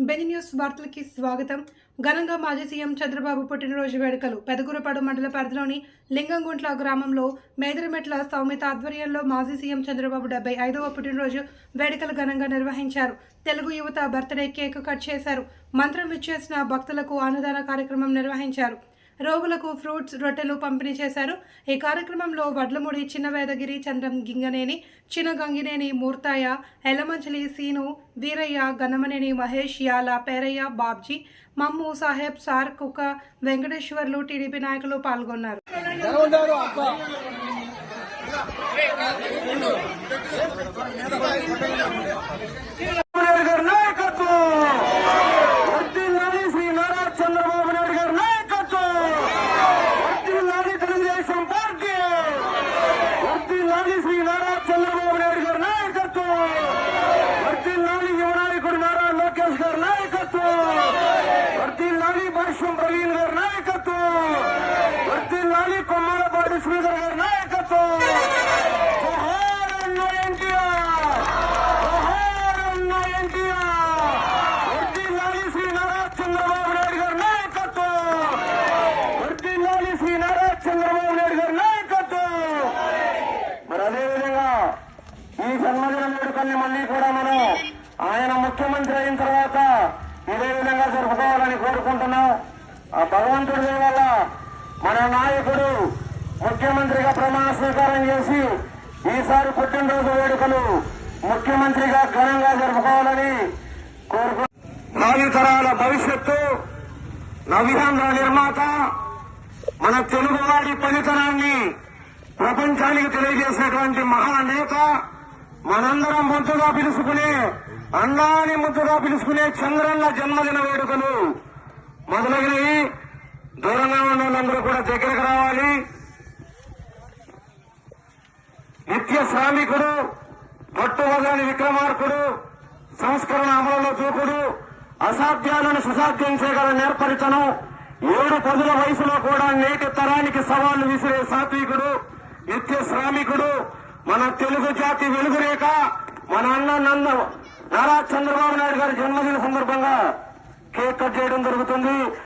Beni news వార్తలకి స్వాగతం. ఘనంగా మాజీ సీఎం చంద్రబాబు పుట్టినరోజు వేడుకలు. పెదగురపాడు మండల పరిధిలోని లింగంగుంట్ల గ్రామంలో మేదరమెట్ల సౌమిత ఆధ్వర్యంలో మాజీ సీఎం చంద్రబాబు డెబ్బై ఐదవ పుట్టినరోజు వేడుకలు ఘనంగా నిర్వహించారు. తెలుగు యువత బర్త్డే కేక్ కట్ చేశారు. మంత్రం ఇచ్చేసిన భక్తులకు అన్నదాన కార్యక్రమం నిర్వహించారు. రోగులకు ఫ్రూట్స్ రొట్టెలు పంపిణీ చేశారు. ఈ కార్యక్రమంలో వడ్లముడి చిన్న వేదగిరి చంద్రం గింగనేని చిన్న గంగినేని మూర్తాయ ఎలమంచలి సీను వీరయ్య గన్నమనేని మహేష్ యాల పేరయ్య బాబ్జీ మమ్ము సాహెబ్ సార్ కుక్క వెంకటేశ్వర్లు టీడీపీ నాయకులు పాల్గొన్నారు జరగండారు అబ్బా నాయుడు గారి నాయకత్వం వర్ధిల్లాలి శ్రీ నారా చంద్రబాబు నాయుడు గారి నాయకత్వం వర్ధిల్లాలి తెలుగుదేశం పార్టీ వర్ధిల్లాలి శ్రీ నారా చంద్రబాబు నాయుడు గారి నాయకత్వం వర్ధిల్లాలి యువ నాయకుడు నారా లోకేష్ గారి నాయకత్వం వర్ధిల్లాలి భాష్యం ప్రవీణ్ గారి నాయకత్వం వర్ధిల్లాలి కొమ్మలపాటి శ్రీధర్ గారి నాయకత్వం. ఎన్టీఆర్. ఎన్టీఆర్. వర్ధిల్లాలి శ్రీ నారా చంద్రబాబు నాయుడు గారి నాయకత్వం. వర్దిల్లాలి శ్రీ నారా చంద్రబాబు నాయుడు గారి నాయకత్వం. మరి అదేవిధంగా ఈ జన్మదిన వేడుకల్ని మళ్ళీ కూడా మనం ఆయన ముఖ్యమంత్రి అయిన తర్వాత ఇదే విధంగా జరుపుకోవాలని కోరుకుంటున్నాం. ఆ భగవంతుడి వల్ల మన నాయకుడు ముఖ్యమంత్రిగా ప్రమాణ స్వీకారం చేసి ఈసారి పుట్టినరోజు వేడుకలు ముఖ్యమంత్రిగా ఘనంగా జరుపుకోవాలని కోరుకు భావితరాల భవిష్యత్తు నవ్యాంధ్ర నిర్మాత మన తెలుగువాడి పనితనాన్ని ప్రపంచానికి తెలియజేసినటువంటి మహానేత మనందరం ముద్దుగా పిలుచుకునే అన్నాని ముద్దుగా పిలుచుకునే చంద్రన్న జన్మదిన వేడుకలు మొదలైనవి. దూరంగా ఉన్న వాళ్ళందరూ కూడా దగ్గరకు రావాలి. నిత్య శ్రామికుడు పట్టువగాని విక్రమార్కుడు సంస్కరణ అమలులో దూకుడు అసాధ్యాలను సుసాధ్యం చేయగల నేర్పరితనం ఏడు పదుల వయసులో కూడా నేటి తరానికి సవాళ్ళు విసిరే సాత్వికుడు నిత్య శ్రామికుడు మన తెలుగు జాతి వెలుగురేఖ మన అన్న నంద నారా చంద్రబాబు నాయుడు గారి జన్మదిన సందర్భంగా కేక్ కట్ చేయడం జరుగుతుంది.